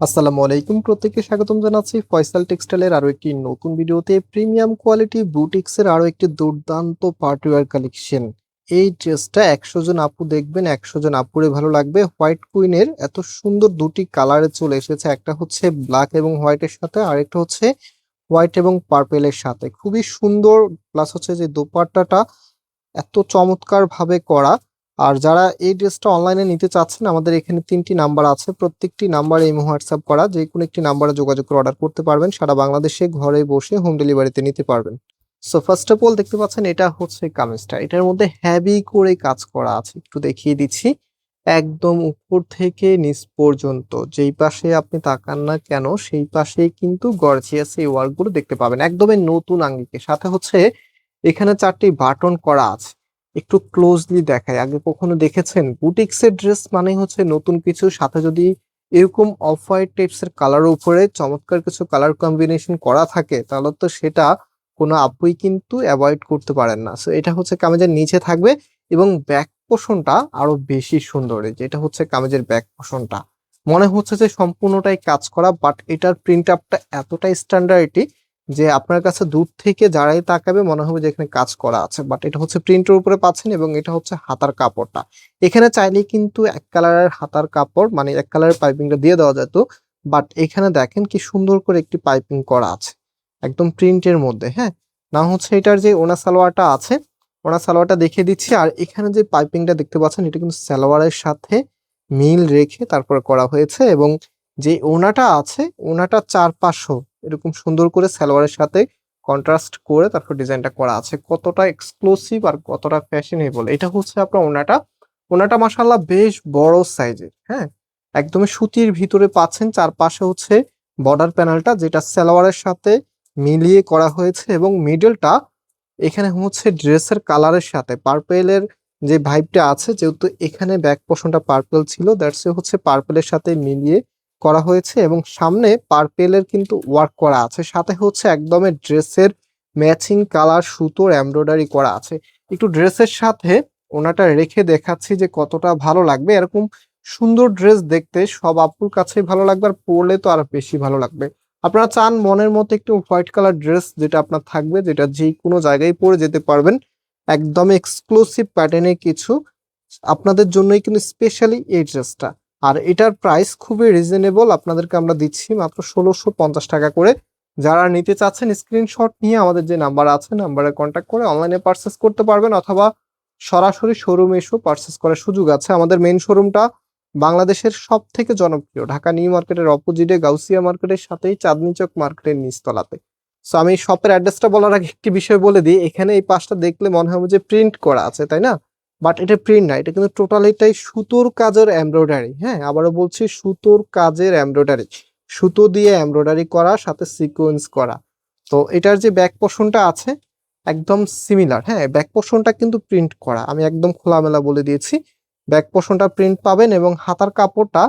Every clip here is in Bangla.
আসসালামু আলাইকুম প্রত্যেককে স্বাগতম জানাচ্ছি ফয়সাল টেক্সটাইলের আরও একটি নতুন ভিডিওতে। প্রিমিয়াম কোয়ালিটি বুটিক্সের আরও একটি দুর্দান্ত পার্টিওয়ার কালেকশন। এই ড্রেসটা একশো জন আপু দেখবেন, একশো জন আপুরে ভালো লাগবে। হোয়াইট কুইনের এত সুন্দর দুটি কালারে চলে এসেছে, একটা হচ্ছে ব্ল্যাক এবং হোয়াইটের সাথে, আরেকটা হচ্ছে হোয়াইট এবং পার্পেলের সাথে। খুবই সুন্দর, প্লাস হচ্ছে যে দোপাট্টাটা এত চমৎকার ভাবে করা। আর যারা এই ড্রেসটা অনলাইনে নিতে চাচ্ছেন, আমাদের এখানে তিনটি নাম্বার আছে। প্রত্যেকটি নাম্বার এই হোয়াটসঅ্যাপ করা যে কোনো একটি নাম্বারে যোগাযোগ করে অর্ডার করতে পারবেন। সারা বাংলাদেশে ঘরে বসে হোম ডেলিভারিতে নিতে পারবেন। সো ফার্স্ট অফ অল দেখতে পাচ্ছেন, এটা হচ্ছে কামিজটা। এটার মধ্যে হ্যাভি করে কাজ করা আছে। একটু দেখিয়ে দিচ্ছি। একদম উপর থেকে নিচ পর্যন্ত। যেই পাশে আপনি তাকান না কেন, সেই পাশে কিন্তু গর্জিয়াস এই ওয়ার্কগুলো দেখতে পাবেন। একদমই নতুন আঙ্গিকে। সাথে হচ্ছে, এখানে চারটি বাটন করা আছে। একটু ক্লোজলি দেখায়। আগে কখনো দেখেছেন? বুটিক্সের ড্রেস মানে হচ্ছে নতুন কিছু, সাথে যদি এরকম অফ হোয়াইট টাইপস এর কালার উপরে চমৎকার কিছু কালার কম্বিনেশন করা থাকে, তাহলে তো সেটা কোনো আপুই কিন্তু অ্যাভয়েড করতে পারেন না। সো এটা হচ্ছে কামেজের নিচে থাকবে এবং ব্যাক পোষণটা আরও বেশি সুন্দর। এই যে এটা হচ্ছে কামেজের ব্যাক পোষণটা মনে হচ্ছে যে সম্পূর্ণটাই কাজ করা বাট এটার প্রিন্ট আপটা এতটাই স্ট্যান্ডার্ডটি যে আপনার কাছে দূর থেকে যারাই তাকাবে, মনে হবে যে এখানে কাজ করা আছে। বাট এটা হচ্ছে প্রিন্টের উপরে পাচ্ছেন এবং এটা হচ্ছে হাতার কাপড়টা। এখানে চাইলে কিন্তু এক কালারের হাতার কাপড় মানে এক কালারের পাইপিংটা দিয়ে দেওয়া যেত। বাট এখানে দেখেন কি সুন্দর করে একটি পাইপিং করা আছে, একদম প্রিন্টের মধ্যে হ্যাঁ? না হচ্ছে এটার যে ওনা সালোয়ারটা আছে ওনা সালোয়ারটা দেখিয়ে দিচ্ছি। আর এখানে যে পাইপিংটা দেখতে পাচ্ছেন, এটা কিন্তু সালোয়ারের সাথে মিল রেখে তারপরে করা হয়েছে এবং যে ওনাটা আছে, ওনাটা চারপাশও এরকম সুন্দর করে সালোয়ারের সাথে কন্ট্রাস্ট করে তারপর ডিজাইনটা করা আছে। কতটা এক্সক্লুসিভ আর কতটা ফ্যাশনেবল এটা হচ্ছে আপনার ওনাটা। ওনাটা মাসাল্লাহ বেশ বড় সাইজের হ্যাঁ? একদমই সুতির ভিতরে পাচ্ছেন। চারপাশে হচ্ছে বর্ডার প্যানেলটা যেটা সালোয়ারের সাথে মিলিয়ে করা হয়েছে এবং মিডলটা এখানে হচ্ছে ড্রেসের কালারের সাথে। পার্পেলের যে ভাইবটা আছে, যেহেতু এখানে ব্যাক পোর্শনটা পার্পেল ছিল দ্যাটস হচ্ছে পার্পেলের সাথে মিলিয়ে করা হয়েছে এবং সামনে পার্পেলের কিন্তু ওয়ার্ক করা আছে। সাথে হচ্ছে একদমই ড্রেসের ম্যাচিং কালার সুতোর এমব্রয়ডারি করা আছে। একটু ড্রেসের সাথে ওনাটা রেখে দেখাচ্ছি যে কতটা ভালো লাগবে। এরকম সুন্দর ড্রেস দেখতে সব আপুর কাছেই ভালো লাগবে আর পরলে তো আর বেশি ভালো লাগবে। আপনারা চান মনের মতো একটু হোয়াইট কালার ড্রেস যেটা আপনার থাকবে, যেটা যে কোনো জায়গায় পরে যেতে পারবেন। একদম এক্সক্লুসিভ প্যাটার্নে কিছু। আপনাদের জন্যই কিন্তু স্পেশালি এই ড্রেসটা আর এটার প্রাইস খুবই রিজনেবল আপনাদেরকে আমরা দিচ্ছি মাত্র ষোলোশো পঞ্চাশ টাকা করে। যারা নিতে চাচ্ছেন স্ক্রিনশট নিয়ে আমাদের যে নাম্বার আছে নাম্বারে কন্ট্যাক্ট করে অনলাইনে পারচেস করতে পারবেন অথবা সরাসরি শোরুমে এসেও পারচেস করার সুযোগ আছে। আমাদের মেইন শোরুমটা বাংলাদেশের সব থেকে জনপ্রিয়, ঢাকা নিউ মার্কেটের অপোজিটে, গাউসিয়া মার্কেটের সাথেই চাঁদনি চক মার্কেটের নিচতলাতে। সো আমি শপের অ্যাড্রেসটা বলার আগে একটি বিষয় বলে দিই, এখানে এই পাশটা দেখলে মনে হবে যে প্রিন্ট করা আছে, তাই না? বাট এটা প্রিন্ট না, এটা কিন্তু টোটালিটাই সুতোর কাজের এমব্রয়ডারি হ্যাঁ? আবারও বলছি সুতোর কাজের এমব্রয়ডারি সুতো দিয়ে এমব্রয়ডারি করা, সাথে সিকোয়েন্স করা। তো এটার যে ব্যাক পোর্শনটা আছে, একদম সিমিলার হ্যাঁ? ব্যাক পোর্শনটা কিন্তু প্রিন্ট করা। আমি একদম খোলামেলা বলে দিয়েছি। ব্যাক পোর্শনটা প্রিন্ট পাবেন এবং হাতার কাপড়টা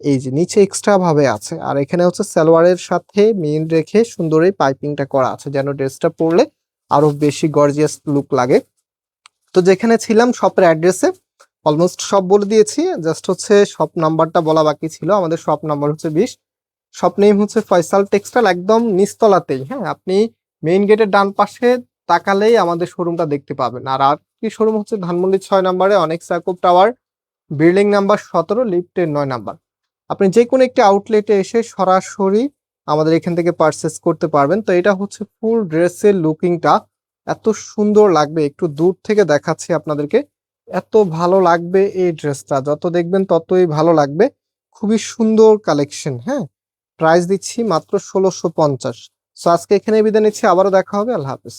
এই যে নিচে এক্সট্রা ভাবে আছে। আর এখানে হচ্ছে সালোয়ারের সাথে মিল রেখে সুন্দর এই পাইপিংটা করা আছে, যেন ড্রেসটা পরলে আরও বেশি গর্জিয়াস লুক লাগে। তো যেখানে ছিলাম, শপের অ্যাড্রেসে অলমোস্ট সব বলে দিয়েছি। জাস্ট হচ্ছে শপ নাম্বারটা বলা বাকি ছিল। আমাদের শপ নাম্বার হচ্ছে বিশ। শপ নেম হচ্ছে ফয়সাল টেক্সটাইল একদম নিচতলাতেই। হ্যাঁ আপনি মেইন গেটের ডান পাশে তাকালেই আমাদের শোরুমটা দেখতে পাবেন। আর আর কি শোরুম হচ্ছে ধানমন্ডি ছয় নাম্বারে, অনেক সার্কুপ টাওয়ার বিল্ডিং নাম্বার সতেরো লিফটের নয় নাম্বার আপনি যে কোনো একটি আউটলেটে এসে সরাসরি আমাদের এখান থেকে পারচেস করতে পারবেন। তো এটা হচ্ছে ফুল ড্রেসের লুকিংটা এত সুন্দর লাগবে, একটু দূর থেকে দেখাচ্ছি আপনাদেরকে। এত ভালো লাগবে এই ড্রেসটা, যত দেখবেন ততই ভালো লাগবে। খুবই সুন্দর কালেকশন হ্যাঁ? প্রাইস দিচ্ছি মাত্র ষোলোশো পঞ্চাশ। সো আজকে এখানে বিদায় নিচ্ছি, আবারও দেখা হবে, আল্লাহ হাফিজ।